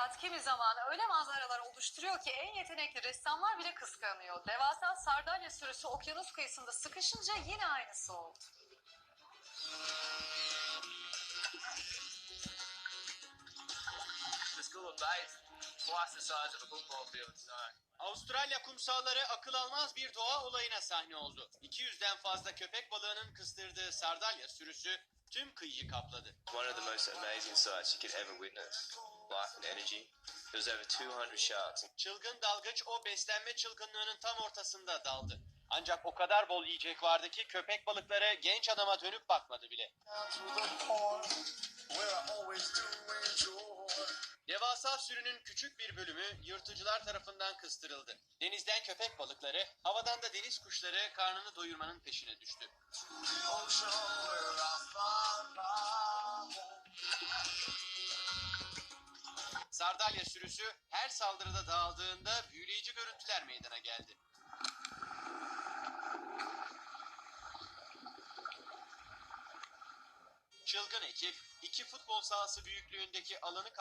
hayat kimi zaman öyle manzaralar oluşturuyor ki en yetenekli ressamlar bile kıskanıyor. Devasa sardalya sürüsü okyanus kıyısında sıkışınca yine aynısı oldu. Avustralya kumsalları akıl almaz bir doğa olayına sahne oldu. 200'den fazla köpek balığının kıstırdığı sardalya sürüsü tüm kıyıyı kapladı. one of the most amazing sights you could ever witness. Life and energy. There was over 200 sharks. Çılgın dalgıç o beslenme çılgınlığının tam ortasında daldı. Ancak o kadar bol yiyecek vardı ki köpek balıkları genç adama dönüp bakmadı bile. Devasa sürünün küçük bir bölümü yırtıcılar tarafından kıstırıldı. Denizden köpek balıkları, havadan da deniz kuşları karnını doyurmanın peşine düştü. Sardalya sürüsü her saldırıda dağıldığında büyüleyici görüntüler meydana geldi. Çılgın ekip iki futbol sahası büyüklüğündeki alanı kapladı.